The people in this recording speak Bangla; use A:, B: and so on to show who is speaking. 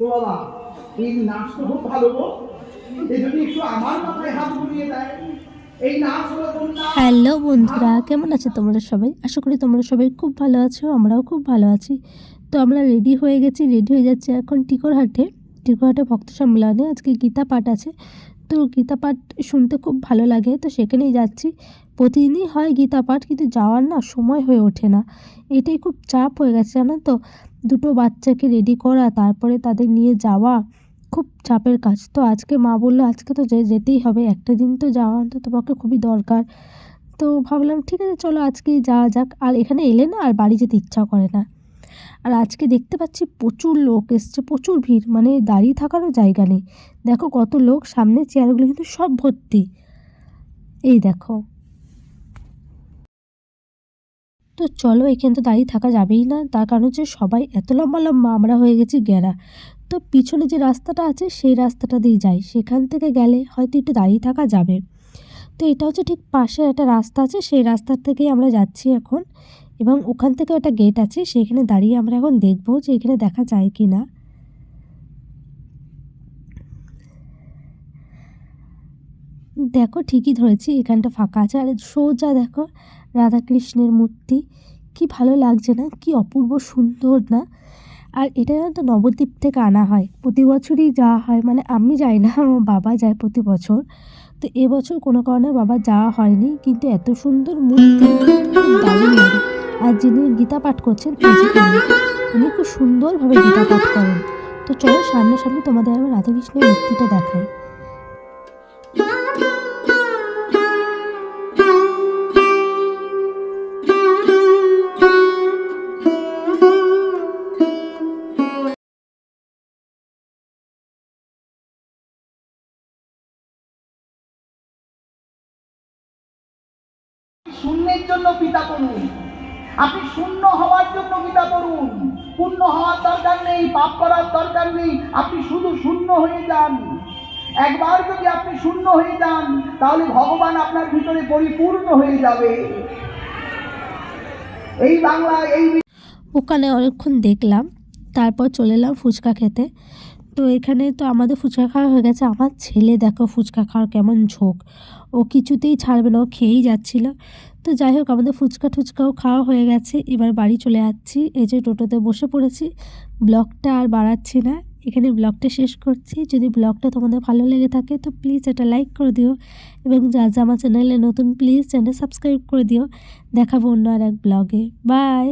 A: বাবা এই নাচ তো খুব ভালো গো। একটু আমার মাথায় হাত বুলিয়ে দেয়।
B: হ্যালো বন্ধুরা, কেমন আছে তোমরা সবাই? আশা করি তোমরা সবাই খুব ভালো আছো, আমরাও খুব ভালো আছি। তো আমরা রেডি হয়ে গেছি রেডি হয়ে যাচ্ছি এখন টিকরহাটে টিকরহাটে ভক্ত সম্মেলনে, আজকে গীতা পাঠ আছে। তো গীতা পাঠ শুনতে খুব ভালো লাগে, তো সেখানেই যাচ্ছি। প্রতিদিনই হয় গীতা পাঠ, কিন্তু যাওয়ার না সময় হয়ে ওঠে না। এটাই খুব চাপ হয়ে গেছে, জানো তো? দুটো বাচ্চাকে রেডি করা, তারপরে তাদের নিয়ে যাওয়া, খুব চাপের কাজ। তো আজকে মা বলল, আজকে তো যেতেই হবে, একটা দিন তো যাওয়া অন্তত পক্ষে খুবই দরকার। তো ভাবলাম, ঠিক আছে, চলো আজকেই যাওয়া যাক। আর এখানে এলে না, আর বাড়ি যেতে ইচ্ছা করে না। আর আজকে দেখতে পাচ্ছি প্রচুর লোক এসছে, প্রচুর ভিড় মানে দাঁড়িয়ে থাকারও জায়গা নেই। দেখো কত লোক, সামনে চেয়ারগুলো কিন্তু সব ভর্তি। এই দেখো। তো চলো, এখানে তো দাঁড়িয়ে থাকা যাবেই না, তার কারণ হচ্ছে সবাই এত লম্বা লম্বা, আমরা হয়ে গেছি গেরা। তো পিছনে যে রাস্তাটা আছে, সেই রাস্তাটা দিয়ে যাই, সেখান থেকে গেলে হয়তো একটু দাঁড়িয়ে থাকা যাবে। তো এটা হচ্ছে ঠিক পাশে একটা রাস্তা আছে, সেই রাস্তার থেকেই আমরা যাচ্ছি এখন। এবং ওখান থেকে একটা গেট আছে, সেখানে দাঁড়িয়ে আমরা এখন দেখব যে এখানে দেখা যায় কি না দেখো, ঠিকই ধরেছি, এখানটা ফাঁকা আছে। আর সোজা দেখো, রাধাকৃষ্ণের মূর্তি। কি ভালো লাগছে না, কি অপূর্ব সুন্দর না। আর এটা তো, নবদ্বীপ থেকে আনা হয়। প্রতি বছরই যাওয়া হয় মানে আমি যাই না, আমার বাবা যায় প্রতি বছর। তো এবছর কোনো কারণে বাবা যাওয়া হয়নি, কিন্তু এত সুন্দর মূর্তি, দারুণ আর যিনি গীতা পাঠ করছেন উনি খুব সুন্দরভাবে গীতা পাঠ করেন। তো চলো সামনাসামনি তোমাদের আমি রাধাকৃষ্ণের মূর্তিটা দেখাই।
A: শূন্যের জন্য পিতা করুন আপনি শূন্য হওয়ার জন্য পিতা করুন পূর্ণ হওয়ার দরকার নেই, পাপ করার দরকার নেই। আপনি শুধু শূন্য হয়ে যান। একবার যদি আপনি শূন্য হয়ে যান, তাহলে ভগবান আপনার ভিতরে পরিপূর্ণ হয়ে যাবে। এই বাংলা এই
B: ওখানে অনেকক্ষণ দেখলাম, তারপর চলে এলাম ফুচকা খেতে। তো এখানে তো আমাদের ফুচকা খাওয়া হয়ে গেছে। আমার ছেলে দেখো ফুচকা খাওয়ার কেমন ঝোঁক। ও কিছুতেই ছাড়বে না, ও খেয়েই যাচ্ছিল। তো যাই হোক, আমাদের ফুচকা টুচকাও খাওয়া হয়ে গেছে। এবার বাড়ি চলে যাচ্ছি। এই যে টোটোতে বসে পড়েছি। ব্লগটা আর বাড়াচ্ছি না। এখানে ব্লগটা শেষ করছি। যদি ব্লগটা তোমাদের ভালো লেগে থাকে, তো প্লিজ এটা লাইক করে দিও। এবং যা যা আমার চ্যানেলে নতুন, প্লিজ চ্যানেল সাবস্ক্রাইব করে দিও। দেখাবো অন্য আর এক ব্লগে। বাই!